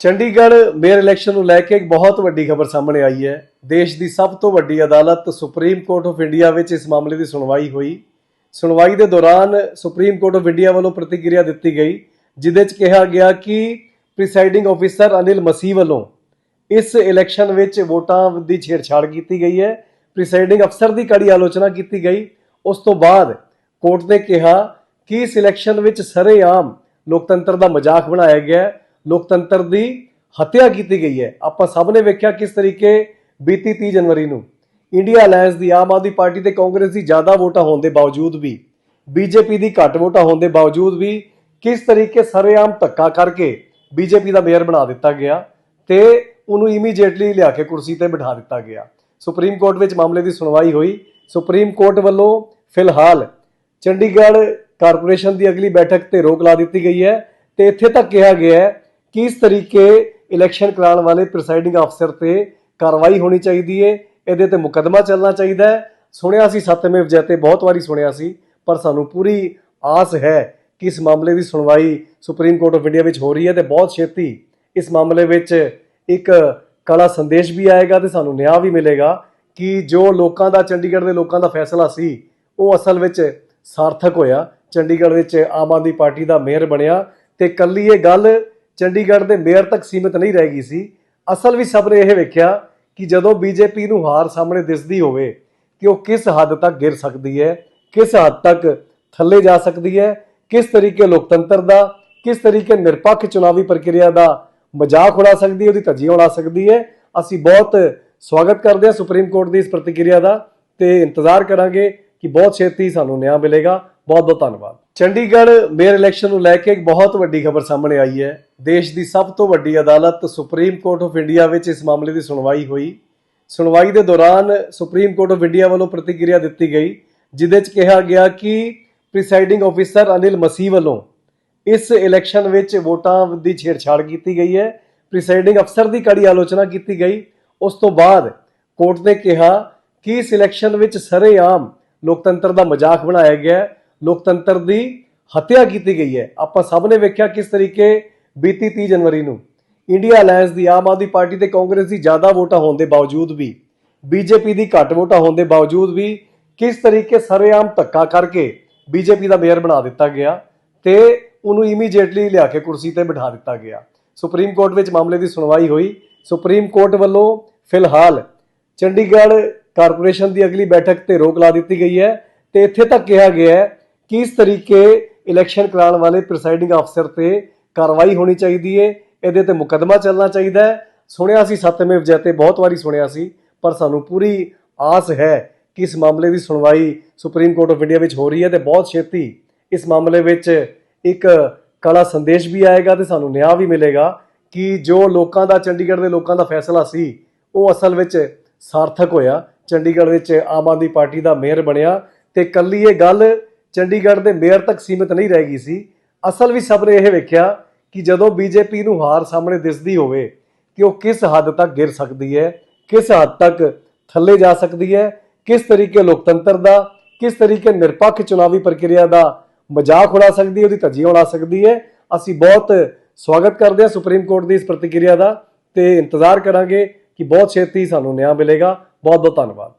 Chandigarh mayor election ਨੂੰ ਲੈ ਕੇ ਇੱਕ ਬਹੁਤ ਵੱਡੀ ਖਬਰ ਸਾਹਮਣੇ ਆਈ ਹੈ। ਦੇਸ਼ ਦੀ ਸਭ ਤੋਂ ਵੱਡੀ ਅਦਾਲਤ ਸੁਪਰੀਮ ਕੋਰਟ ਆਫ ਇੰਡੀਆ ਵਿੱਚ ਇਸ ਮਾਮਲੇ ਦੀ ਸੁਣਵਾਈ ਹੋਈ। ਸੁਣਵਾਈ ਦੇ ਦੌਰਾਨ ਸੁਪਰੀਮ ਕੋਰਟ ਆਫ ਇੰਡੀਆ ਵੱਲੋਂ ਪ੍ਰਤੀਕਿਰਿਆ ਦਿੱਤੀ ਗਈ, ਜਿਦੇ 'ਚ ਕਿਹਾ ਗਿਆ ਕਿ ਪ੍ਰੀਸਾਈਡਿੰਗ ਆਫੀਸਰ ਅਨਿਲ ਮਸੀਹ ਵੱਲੋਂ ਇਸ ਇਲੈਕਸ਼ਨ ਵਿੱਚ ਵੋਟਾਂ ਦੀ ਛੇੜਛਾੜ ਕੀਤੀ ਗਈ ਹੈ। ਪ੍ਰੀਸਾਈਡਿੰਗ ਅਫਸਰ ਦੀ ਕੜੀ ਆਲੋਚਨਾ ਕੀਤੀ ਗਈ। ਉਸ ਤੋਂ ਬਾਅਦ ਕੋਰਟ ਨੇ ਕਿਹਾ ਕਿ ਇਸ ਇਲੈਕਸ਼ਨ ਵਿੱਚ ਸਰੇਆਮ ਲੋਕਤੰਤਰ ਦਾ ਮਜ਼ਾਕ ਬਣਾਇਆ ਗਿਆ ਹੈ। ਲੋਕਤੰਤਰ ਦੀ ਹੱਤਿਆ ਕੀਤੀ ਗਈ ਹੈ। ਆਪਾਂ ਸਭ ਨੇ ਵੇਖਿਆ ਕਿਸ ਤਰੀਕੇ ਬੀਤੀ 30 ਜਨਵਰੀ ਨੂੰ ਇੰਡੀਆ ਅਲਾਈਅੰਸ ਦੀ ਆਮ ਆਦਮੀ ਪਾਰਟੀ ਤੇ ਕਾਂਗਰਸ ਦੀ ਜ਼ਿਆਦਾ ਵੋਟਾਂ ਹੋਣ ਦੇ ਬਾਵਜੂਦ ਵੀ, ਬੀਜੇਪੀ ਦੀ ਘੱਟ ਵੋਟਾਂ ਹੋਣ ਦੇ ਬਾਵਜੂਦ ਵੀ ਕਿਸ ਤਰੀਕੇ ਸਰੇਆਮ ਧੱਕਾ ਕਰਕੇ ਬੀਜੇਪੀ ਦਾ ਮੇਅਰ ਬਣਾ ਦਿੱਤਾ ਗਿਆ ਤੇ ਉਹਨੂੰ ਇਮੀਡੀਏਟਲੀ ਲਿਆ ਕੇ ਕੁਰਸੀ ਤੇ ਬਿਠਾ ਦਿੱਤਾ ਗਿਆ। ਸੁਪਰੀਮ ਕੋਰਟ ਵਿੱਚ ਮਾਮਲੇ ਦੀ ਸੁਣਵਾਈ ਹੋਈ। ਸੁਪਰੀਮ ਕੋਰਟ ਵੱਲੋਂ ਫਿਲਹਾਲ ਚੰਡੀਗੜ੍ਹ ਕਾਰਪੋਰੇਸ਼ਨ ਦੀ ਅਗਲੀ ਬੈਠਕ ਤੇ ਰੋਕ ਲਾ ਦਿੱਤੀ ਗਈ ਹੈ ਤੇ ਇੱਥੇ ਤੱਕ ਕਿਹਾ ਗਿਆ ਹੈ ਕਿਸ ਤਰੀਕੇ ਇਲੈਕਸ਼ਨ ਕਰਾਉਣ ਵਾਲੇ ਪ੍ਰੀਸਾਈਡਿੰਗ ਅਫਸਰ ਤੇ ਕਾਰਵਾਈ ਹੋਣੀ ਚਾਹੀਦੀ ਹੈ ਇਹਦੇ ਤੇ ਮੁਕੱਦਮਾ ਚੱਲਣਾ ਚਾਹੀਦਾ ਹੈ। ਸੁਣਿਆ ਸੀ ਸਤਮੇਵ ਜੈਤੇ ਬਹੁਤ ਵਾਰੀ ਸੁਣਿਆ ਸੀ, ਪਰ ਸਾਨੂੰ ਪੂਰੀ ਆਸ ਹੈ ਕਿ ਇਸ ਮਾਮਲੇ ਦੀ ਸੁਣਵਾਈ ਸੁਪਰੀਮ ਕੋਰਟ ਆਫ ਇੰਡੀਆ ਵਿੱਚ ਹੋ ਰਹੀ ਹੈ ਤੇ ਬਹੁਤ ਛੇਤੀ ਇਸ ਮਾਮਲੇ ਵਿੱਚ ਇੱਕ ਕਲਾ ਸੰਦੇਸ਼ ਵੀ ਆਏਗਾ ਤੇ ਸਾਨੂੰ ਨਿਆਂ ਵੀ ਮਿਲੇਗਾ ਕਿ ਜੋ ਲੋਕਾਂ ਦਾ, ਚੰਡੀਗੜ੍ਹ ਦੇ ਲੋਕਾਂ ਦਾ ਫੈਸਲਾ ਸੀ, ਉਹ ਅਸਲ ਵਿੱਚ ਸਾਰਥਕ ਹੋਇਆ। ਚੰਡੀਗੜ੍ਹ ਵਿੱਚ ਆਮ ਆਦਮੀ ਪਾਰਟੀ ਦਾ ਮੇਅਰ ਬਣਿਆ ਤੇ ਕੱਲੀ ਇਹ ਗੱਲ ਚੰਡੀਗੜ੍ਹ ਦੇ ਮੇਅਰ ਤੱਕ ਸੀਮਿਤ ਨਹੀਂ ਰਹਿ ਗਈ ਸੀ। ਅਸਲ ਵਿੱਚ ਸਭ ਨੇ ਇਹ ਵੇਖਿਆ ਕਿ ਜਦੋਂ ਬੀਜੇਪੀ ਨੂੰ ਹਾਰ ਸਾਹਮਣੇ ਦਿਸਦੀ ਹੋਵੇ ਕਿ ਉਹ ਕਿਸ ਹੱਦ ਤੱਕ ਗਿਰ ਸਕਦੀ ਹੈ, ਕਿਸ ਹੱਦ ਤੱਕ ਥੱਲੇ ਜਾ ਸਕਦੀ ਹੈ, ਕਿਸ ਤਰੀਕੇ ਲੋਕਤੰਤਰ ਦਾ, ਕਿਸ ਤਰੀਕੇ ਨਿਰਪੱਖ ਚੁਣਾਵੀ ਪ੍ਰਕਿਰਿਆ ਦਾ ਮਜ਼ਾਕ ਉਡਾ ਸਕਦੀ ਹੈ, ਉਹਦੀ ਧੱਜੀ ਉਡਾ ਸਕਦੀ ਹੈ। ਅਸੀਂ ਬਹੁਤ ਸਵਾਗਤ ਕਰਦੇ ਹਾਂ ਸੁਪਰੀਮ ਕੋਰਟ ਦੀ ਇਸ ਪ੍ਰਤੀਕਿਰਿਆ ਦਾ ਤੇ ਇੰਤਜ਼ਾਰ ਕਰਾਂਗੇ ਕਿ ਬਹੁਤ ਛੇਤੀ ਸਾਨੂੰ ਨਿਆਂ ਮਿਲੇਗਾ। ਬਹੁਤ ਬਹੁਤ ਧੰਨਵਾਦ। ਚੰਡੀਗੜ੍ਹ ਮੇਅਰ ਇਲੈਕਸ਼ਨ ਨੂੰ ਲੈ ਕੇ ਇੱਕ ਬਹੁਤ ਵੱਡੀ ਖਬਰ ਸਾਹਮਣੇ ਆਈ ਹੈ। ਦੇਸ਼ ਦੀ ਸਭ ਤੋਂ ਵੱਡੀ ਅਦਾਲਤ ਸੁਪਰੀਮ ਕੋਰਟ ਆਫ ਇੰਡੀਆ ਵਿੱਚ ਇਸ ਮਾਮਲੇ ਦੀ ਸੁਣਵਾਈ ਹੋਈ। ਸੁਣਵਾਈ ਦੇ ਦੌਰਾਨ ਸੁਪਰੀਮ ਕੋਰਟ ਆਫ ਇੰਡੀਆ ਵੱਲੋਂ ਪ੍ਰਤੀਕਿਰਿਆ ਦਿੱਤੀ ਗਈ, ਜਿਦੇ 'ਚ ਕਿਹਾ ਗਿਆ ਕਿ ਪ੍ਰੀਸਾਈਡਿੰਗ ਆਫੀਸਰ ਅਨਿਲ ਮਸੀਹ ਵੱਲੋਂ ਇਸ ਇਲੈਕਸ਼ਨ ਵਿੱਚ ਵੋਟਾਂ ਦੀ ਛੇੜਛਾੜ ਕੀਤੀ ਗਈ ਹੈ। ਪ੍ਰੀਸਾਈਡਿੰਗ ਅਫਸਰ ਦੀ ਕੜੀ ਆਲੋਚਨਾ ਕੀਤੀ ਗਈ। ਉਸ ਤੋਂ ਬਾਅਦ ਕੋਰਟ ਨੇ ਕਿਹਾ ਕਿ ਇਸ ਇਲੈਕਸ਼ਨ ਵਿੱਚ ਸਰੇਆਮ ਲੋਕਤੰਤਰ ਦਾ ਮਜ਼ਾਕ ਬਣਾਇਆ ਗਿਆ ਲੋਕਤੰਤਰ ਦੀ ਹੱਤਿਆ ਕੀਤੀ ਗਈ ਹੈ। ਆਪਾਂ ਸਭ ਨੇ ਵੇਖਿਆ ਕਿਸ ਤਰੀਕੇ ਬੀਤੀ 30 ਜਨਵਰੀ ਨੂੰ ਇੰਡੀਆ ਅਲਾਈਅੰਸ ਦੀ ਆਮ ਆਦਮੀ ਪਾਰਟੀ ਤੇ ਕਾਂਗਰਸ ਦੀ ਜ਼ਿਆਦਾ ਵੋਟਾਂ ਹੋਣ ਦੇ ਬਾਵਜੂਦ ਵੀ, ਬੀਜੇਪੀ ਦੀ ਘੱਟ ਵੋਟਾਂ ਹੋਣ ਦੇ ਬਾਵਜੂਦ ਵੀ ਕਿਸ ਤਰੀਕੇ ਸਰੇਆਮ ਧੱਕਾ ਕਰਕੇ ਬੀਜੇਪੀ ਦਾ ਮੇਅਰ ਬਣਾ ਦਿੱਤਾ ਗਿਆ ਤੇ ਉਹਨੂੰ ਇਮੀਡੀਏਟਲੀ ਲਿਆ ਕੇ ਕੁਰਸੀ ਤੇ ਬਿਠਾ ਦਿੱਤਾ ਗਿਆ। ਸੁਪਰੀਮ ਕੋਰਟ ਵਿੱਚ ਮਾਮਲੇ ਦੀ ਸੁਣਵਾਈ ਹੋਈ। ਸੁਪਰੀਮ ਕੋਰਟ ਵੱਲੋਂ ਫਿਲਹਾਲ ਚੰਡੀਗੜ੍ਹ ਕਾਰਪੋਰੇਸ਼ਨ ਦੀ ਅਗਲੀ ਬੈਠਕ ਤੇ ਰੋਕ ਲਾ ਦਿੱਤੀ ਗਈ ਹੈ ਤੇ ਇੱਥੇ ਤੱਕ ਕਿਹਾ ਗਿਆ ਹੈ ਕਿਸ ਤਰੀਕੇ ਇਲੈਕਸ਼ਨ ਕਰਾਉਣ ਵਾਲੇ ਪ੍ਰੀਸਾਈਡਿੰਗ ਅਫਸਰ ਤੇ ਕਾਰਵਾਈ ਹੋਣੀ ਚਾਹੀਦੀ ਹੈ ਇਹਦੇ ਤੇ ਮੁਕੱਦਮਾ ਚੱਲਣਾ ਚਾਹੀਦਾ ਹੈ। ਸੁਣਿਆ ਸੀ ਸਤਮੇਵ ਜੈਤੇ ਬਹੁਤ ਵਾਰੀ ਸੁਣਿਆ ਸੀ, ਪਰ ਸਾਨੂੰ ਪੂਰੀ ਆਸ ਹੈ ਕਿ ਇਸ ਮਾਮਲੇ ਦੀ ਸੁਣਵਾਈ ਸੁਪਰੀਮ ਕੋਰਟ ਆਫ ਇੰਡੀਆ ਵਿੱਚ ਹੋ ਰਹੀ ਹੈ ਤੇ ਬਹੁਤ ਛੇਤੀ ਇਸ ਮਾਮਲੇ ਵਿੱਚ ਇੱਕ ਕਲਾ ਸੰਦੇਸ਼ ਵੀ ਆਏਗਾ ਤੇ ਸਾਨੂੰ ਨਿਆਂ ਵੀ ਮਿਲੇਗਾ ਕਿ ਜੋ ਲੋਕਾਂ ਦਾ, ਚੰਡੀਗੜ੍ਹ ਦੇ ਲੋਕਾਂ ਦਾ ਫੈਸਲਾ ਸੀ, ਉਹ ਅਸਲ ਵਿੱਚ ਸਾਰਥਕ ਹੋਇਆ। ਚੰਡੀਗੜ੍ਹ ਵਿੱਚ ਆਮ ਆਦਮੀ ਪਾਰਟੀ ਦਾ ਮੇਅਰ ਬਣਿਆ ਤੇ ਕੱਲੀ ਇਹ ਗੱਲ ਚੰਡੀਗੜ੍ਹ ਦੇ ਮੇਅਰ ਤੱਕ ਸੀਮਿਤ ਨਹੀਂ ਰਹਿ ਗਈ ਸੀ। ਅਸਲ ਵਿੱਚ ਸਭ ਨੇ ਇਹ ਵੇਖਿਆ ਕਿ ਜਦੋਂ ਬੀਜੇਪੀ ਨੂੰ ਹਾਰ ਸਾਹਮਣੇ ਦਿਸਦੀ ਹੋਵੇ ਕਿ ਉਹ ਕਿਸ ਹੱਦ ਤੱਕ ਗਿਰ ਸਕਦੀ ਹੈ, ਕਿਸ ਹੱਦ ਤੱਕ ਥੱਲੇ ਜਾ ਸਕਦੀ ਹੈ, ਕਿਸ ਤਰੀਕੇ ਲੋਕਤੰਤਰ ਦਾ, ਕਿਸ ਤਰੀਕੇ ਨਿਰਪੱਖ ਚੁਣਾਵੀ ਪ੍ਰਕਿਰਿਆ ਦਾ ਮਜ਼ਾਕ ਉਡਾ ਸਕਦੀ ਹੈ, ਉਹਦੀ ਧੱਜੀਆਂ ਉਡਾ ਸਕਦੀ ਹੈ। ਅਸੀਂ ਬਹੁਤ ਸਵਾਗਤ ਕਰਦੇ ਹਾਂ ਸੁਪਰੀਮ ਕੋਰਟ ਦੀ ਇਸ ਪ੍ਰਤੀਕਿਰਿਆ ਦਾ ਤੇ ਇੰਤਜ਼ਾਰ ਕਰਾਂਗੇ ਕਿ ਬਹੁਤ ਛੇਤੀ ਸਾਨੂੰ ਨਿਆਂ ਮਿਲੇਗਾ। ਬਹੁਤ ਬਹੁਤ ਧੰਨਵਾਦ।